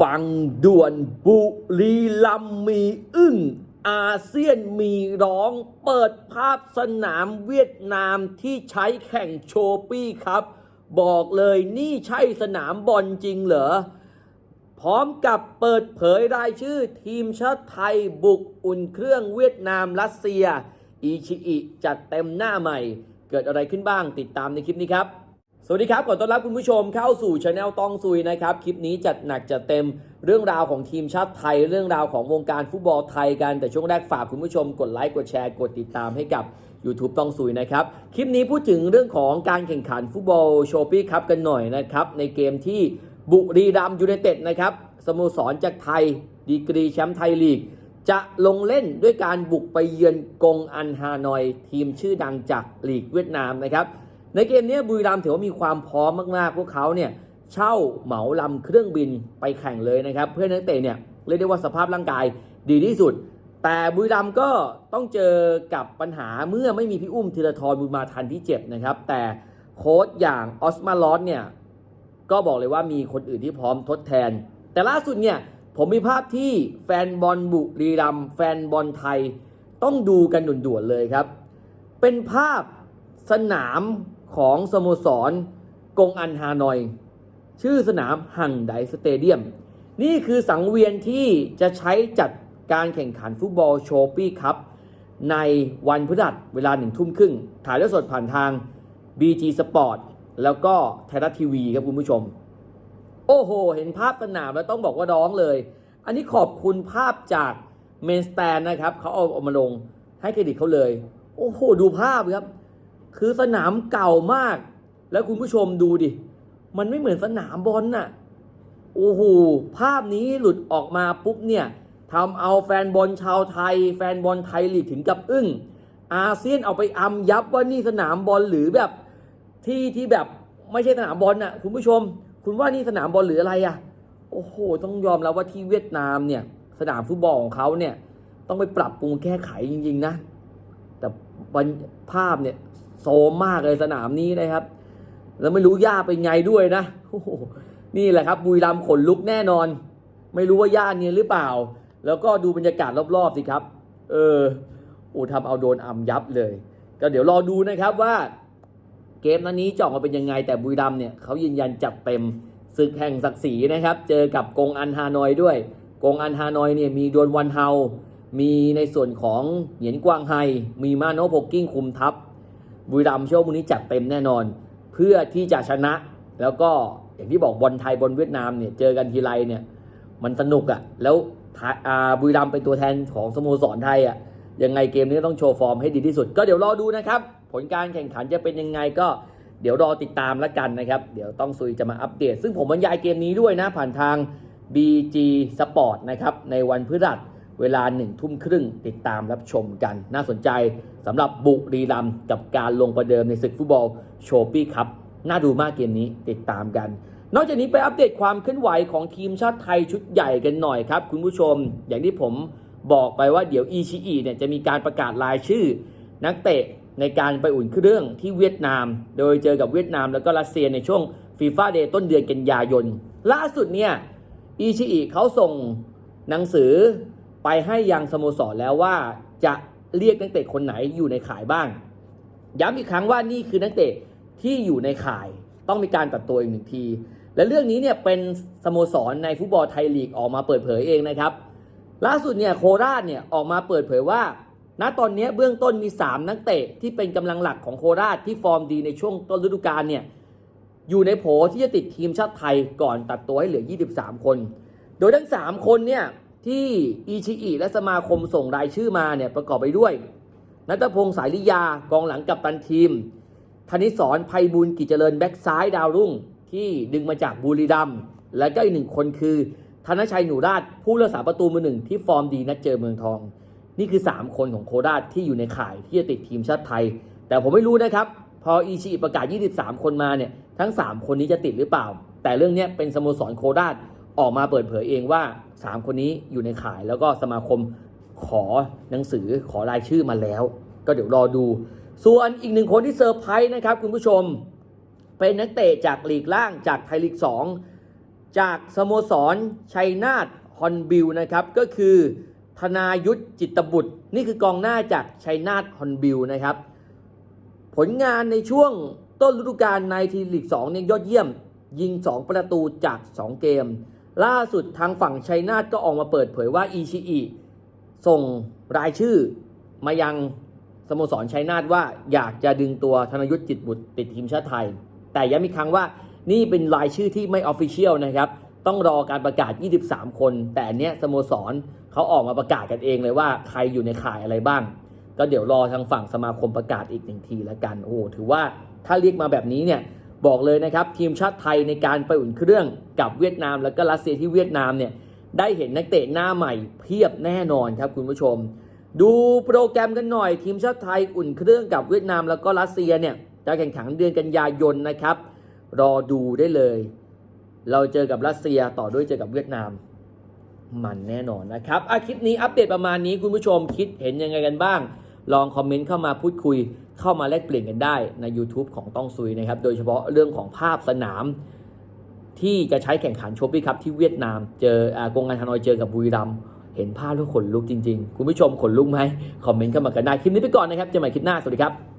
ฟังด่วนบุรีลัมมีอึ้งอาเซียนมีร้องเปิดภาพสนามเวียดนามที่ใช้แข่งโชปี้ครับ บอกเลยนี่ใช่สนามบอลจริงเหรอ พร้อมกับเปิดเผยรายชื่อทีมชาติไทยบุกอุ่นเครื่องเวียดนามรัสเซียอีชิอิจัดเต็มหน้าใหม่ เกิดอะไรขึ้นบ้างติดตามในคลิปนี้ครับ สวัสดีครับขอต้อนรับคุณผู้ชมเข้าสู่ช anel ตองซุยนะครับ คลิปนี้จัดหนักจัดเต็มเรื่องราวของทีมชาติไทย เรื่องราวของวงการฟุตบอลไทยกัน แต่ช่วงแรกฝากคุณผู้ชมกดไลค์กดแชร์กดติดตามให้กับ YouTube ตองซุยนะครับ คลิปนี้พูดถึงเรื่องของการแข่งขันฟุตบอลโชปี้ครับกันหน่อยนะครับ ในเกมที่บุรีรัมย์ยูไนเต็ดนะครับสโมสรจากไทย ดีกรีแชมป์ไทยลีก จะลงเล่นด้วยการบุกไปเยือนกงอันฮานอย ทีมชื่อดังจากลีกเวียดนามนะครับ ในเกมนี้บุรีรัมย์ถือว่ามีความพร้อมมากๆ พวกเขาเนี่ยเช่าเหมาลำเครื่องบินไปแข่งเลยนะครับ เพื่อนักเตะเนี่ยเรียกได้ว่าสภาพร่างกายดีที่สุด แต่บุรีรัมย์ก็ต้องเจอกับปัญหาเมื่อไม่มีพี่อุ้มธีรทรบุญมาทันที่เจ็บนะครับ แต่โค้ชอย่างออสมาลอสเนี่ยก็บอกเลยว่ามีคนอื่นที่พร้อมทดแทน แต่ล่าสุดเนี่ยผมมีภาพที่แฟนบอลบุรีรัมแฟนบอลไทย ต้องดูกันด่วนๆเลยครับ เป็นภาพสนาม ของสโมสรกงอันฮานอย ชื่อสนามหังไดสเตเดียม นี่คือสังเวียนที่จะใช้จัดการแข่งขันฟุตบอลโชปี้ครับในวันพฤหัสเวลาหนึ่งทุ่มครึ่ง ถ่ายทอดสดผ่านทาง BG Sport แล้วก็ไทยรัฐทีวีครับคุณผู้ชม โอ้โห เห็นภาพสนามแล้วต้องบอกว่าร้องเลย อันนี้ขอบคุณภาพจากเมนสแตนนะครับ เขาเอาเอามาลงให้เครดิตเขาเลย โอ้โห ดูภาพครับ คือสนามเก่ามาก แล้วคุณผู้ชมดูดิ มันไม่เหมือนสนามบอลน่ะ โอ้โห ภาพนี้หลุดออกมาปุ๊บเนี่ยทำเอาแฟนบอลชาวไทย แฟนบอลไทยลีกถึงกับอึ้ง อาเซียนเอาไปอำยับว่านี่สนามบอลหรือแบบที่ที่แบบไม่ใช่สนามบอลน่ะคุณผู้ชม คุณว่านี่สนามบอลหรืออะไรอะ โอ้โห ต้องยอมรับว่าที่เวียดนามเนี่ย สนามฟุตบอลของเขาเนี่ย ต้องไปปรับปรุงแก้ไขจริงๆนะ แต่ภาพเนี่ย โซมมากเลยสนามนี้นะครับ แล้วไม่รู้ย่าเป็นไงด้วยนะนี่แหละครับบุรีรัมขนลุกแน่นอน ไม่รู้ว่าย่าเนี่ยหรือเปล่า แล้วก็ดูบรรยากาศรอบๆสิครับ เออโอ้ทำเอาโดนอัมยับเลย ก็เดี๋ยวรอดูนะครับว่า เกมนัดนี้จะออกมาเป็นยังไง แต่บุรีรัมเนี่ยเขายืนยันจัดเต็มศึกแห่งศักดิ์ศรีนะครับ เจอกับกงอันฮานอยด้วยกงอันฮานอยเนี่ยมีดวนวันเฮา มีในส่วนของเหยียนกวางไฮ มีมาโนโพกกิ้งคุมทัพ บุรีรัมย์โชคบุนี้จัดเต็มแน่นอน เพื่อที่จะชนะ แล้วก็อย่างที่บอกบอลไทยบอลเวียดนามเนี่ยเจอกันทีไรเนี่ยมันสนุกอะ่ะแล้วบุรีรัมย์เป็นตัวแทนของสโมสรไทยอะ่ะยังไงเกมนี้ต้องโชว์ฟอร์มให้ดีที่สุด ก็เดี๋ยวรอดูนะครับ ผลการแข่งขันจะเป็นยังไงก็เดี๋ยวรอติดตามแล้วกันนะครับ เดี๋ยวต้องซุยจะมาอัปเดต ซึ่งผมบรรยายเกมนี้ด้วยนะผ่านทาง BG Sport นะครับในวันพฤหัส เวลาหนึ่งทุ่มครึ่งติดตามรับชมกัน น่าสนใจสำหรับบุรีรัมย์กับการลงประเดิมในศึกฟุตบอลโชปี้ครับน่าดูมากเกมนี้ติดตามกัน นอกจากนี้ไปอัปเดตความเคลื่อนไหวของทีมชาติไทยชุดใหญ่กันหน่อยครับ คุณผู้ชม อย่างที่ผมบอกไปว่าเดี๋ยวอีชีอีเนี่ยจะมีการประกาศรายชื่อ นักเตะในการไปอุ่นเครื่องที่เวียดนาม โดยเจอกับเวียดนามแล้วก็รัสเซียในช่วงฟีฟ่าเดย์ต้นเดือนกันยายน ล่าสุดเนี่ยอีชีอีเขาส่งหนังสือ ไปให้ยังสโมสรแล้วว่าจะเรียกนักเตะคนไหนอยู่ในข่ายบ้าง ย้ำอีกครั้งว่านี่คือนักเตะที่อยู่ในข่ายต้องมีการตัดตัวอีกหนึ่งที และเรื่องนี้เนี่ยเป็นสโมสรในฟุตบอลไทยลีกออกมาเปิดเผยเองนะครับ ล่าสุดเนี่ยโคราชเนี่ยออกมาเปิดเผยว่า ณตอนนี้เบื้องต้นมี 3 นักเตะที่เป็นกำลังหลักของโคราชที่ฟอร์มดีในช่วงต้นฤดูกาลเนี่ยอยู่ในโผที่จะติดทีมชาติไทยก่อนตัดตัวให้เหลือ 23 คน โดยทั้ง 3 คนเนี่ย ที่อีชิอิและสมาคมส่งรายชื่อมาเนี่ยประกอบไปด้วย นัทพงศ์สายลิยากองหลังกับตันทีม ธนิสรภัยบุญกิจเจริญแบ็กซ้ายดาวรุ่ง ที่ดึงมาจากบุรีรัมย์และก็อีกหนึ่งคนคือ ธนชัยหนูราชผู้รักษาประตูมือหนึ่งที่ฟอร์มดีนัดเจอเมืองทอง นี่คือ 3 คนของโคราชที่อยู่ในข่ายที่จะติดทีมชาติไทย แต่ผมไม่รู้นะครับพออีชีประกาศ 23 คนมาเนี่ยทั้ง 3 คนนี้จะติดหรือเปล่า แต่เรื่องนี้เป็นสโมสรโคราช ออกมาเปิดเผยเองว่า 3 คนนี้อยู่ในข่ายแล้วก็สมาคมขอหนังสือขอรายชื่อมาแล้ว ก็เดี๋ยวรอดู ส่วนอีกหนึ่งคนที่เซอร์ไพรส์นะครับคุณผู้ชม เป็นนักเตะจากลีกล่างจากไทยลีก 2 จากสโมสรชัยนาทฮอนบิลนะครับก็คือธนายุทธจิตบุตร นี่คือกองหน้าจากชัยนาทฮอนบิลนะครับ ผลงานในช่วงต้นฤดูกาลในทีลีก2เนี่ยยอดเยี่ยม ยิง 2 ประตูจาก 2 เกม ล่าสุดทางฝั่งชัยนาทก็ออกมาเปิดเผยว่าอีชิอิส่งรายชื่อมายังสโมสรชัยนาทว่าอยากจะดึงตัวธนยุทธจิตบุตรติดทีมชาติไทย แต่ย้ำอีกครั้งว่านี่เป็นรายชื่อที่ไม่ออฟฟิเชียลนะครับ ต้องรอการประกาศ 23 คน แต่อันเนี้ยสโมสรเขาออกมาประกาศกันเองเลยว่าใครอยู่ในข่ายอะไรบ้าง ก็เดี๋ยวรอทางฝั่งสมาคมประกาศอีกหนึ่งทีละกัน โอ้โหถือว่าถ้าเรียกมาแบบนี้เนี่ย บอกเลยนะครับทีมชาติไทยในการไปอุ่นเครื่องกับเวียดนาม แล้วก็รัสเซียที่เวียดนามเนี่ยได้เห็นนักเตะหน้าใหม่เพียบแน่นอนครับคุณผู้ชม ดูโปรแกรมกันหน่อย ทีมชาติไทยอุ่นเครื่องกับเวียดนามแล้วก็รัสเซียเนี่ยจะแข่งขันเดือนกันยายนนะครับ รอดูได้เลย เราเจอกับรัสเซียต่อด้วยเจอกับเวียดนาม มันแน่นอนนะครับอาคลิปนี้อัปเดตประมาณนี้คุณผู้ชมคิดเห็นยังไงกันบ้าง ลองคอมเมนต์เข้ามาพูดคุย เข้ามาแลกเปลี่ยนกันได้ใน YouTube ของต้องซุยนะครับ โดยเฉพาะเรื่องของภาพสนาม ที่จะใช้แข่งขันโชปี้ครับที่เวียดนาม เจออากงงานฮานอยเจอกับบุรีรัมย์เห็นภาพแล้วขนลุกจริง ๆ คุณผู้ชมขนลุกไหมคอมเมนต์เข้ามากันได้คลิปนี้ไปก่อนนะครับเจอกันใหม่คลิปหน้าสวัสดีครับ